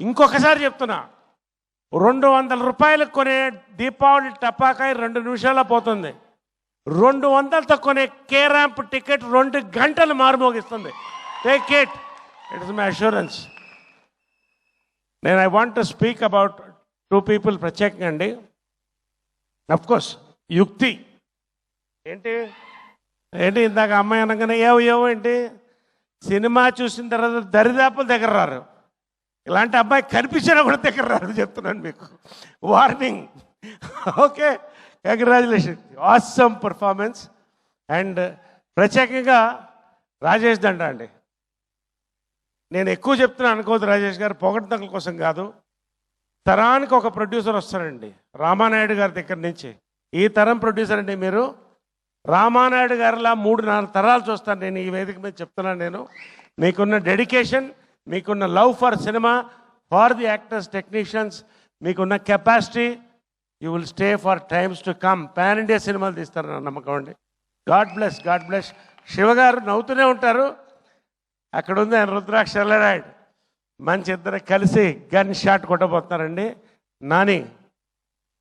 ఇంకొకసారి చెప్తున్నా. రెండు వందల రూపాయలకు కొనే దీపావళి టపాకాయ రెండు నిమిషాల్లో పోతుంది. రెండు వందలతో కొనే కే ర్యాంప్ టికెట్ రెండు గంటలు మారుమోగిస్తుంది. Take it it is my assurance నేను I want to speak about two people ప్రత్యేకంగా అండి. కోర్స్ యుక్తి. ఏంటి? ఏంటి ఇందాక అమ్మాయి అనగానే ఏవో ఏవో ఏంటి? సినిమా చూసిన తర్వాత దరిదాపుల దగ్గర రారు. ఇలాంటి అబ్బాయి కనిపించినా కూడా దగ్గర రాదు చెప్తున్నాను మీకు. Warning okay congratulation awesome performance and ప్రత్యేకంగా రాజేష్ దండ అండి. నేను ఎక్కువ చెప్తున్నాను అనుకోవద్దు రాజేష్ గారు పొగడ్తల కోసం కాదు. తరానికి ఒక ప్రొడ్యూసర్ వస్తారండి రామానాయుడు గారి దగ్గర నుంచి. ఈ తరం ప్రొడ్యూసర్ అండి మీరు. రామానాయుడు గారిలా మూడు నాలుగు తరాలు చూస్తాను నేను ఈ వేదిక మీద చెప్తున్నాను నేను. మీకున్న డెడికేషన్ మీకున్న love for cinema for the actors technicians మీకున్న capacity you will stay for times to come. Pan India సినిమాలు తీస్తారని నా నమ్మకం అండి. God bless God bless. శివగారు నవ్వుతూనే ఉంటారు. అక్కడ ఉంది ఆయన రుద్రాక్ష మంచి ఇద్దరు కలిసి గన్ షాట్ కొట్టబోతున్నారండి. నాని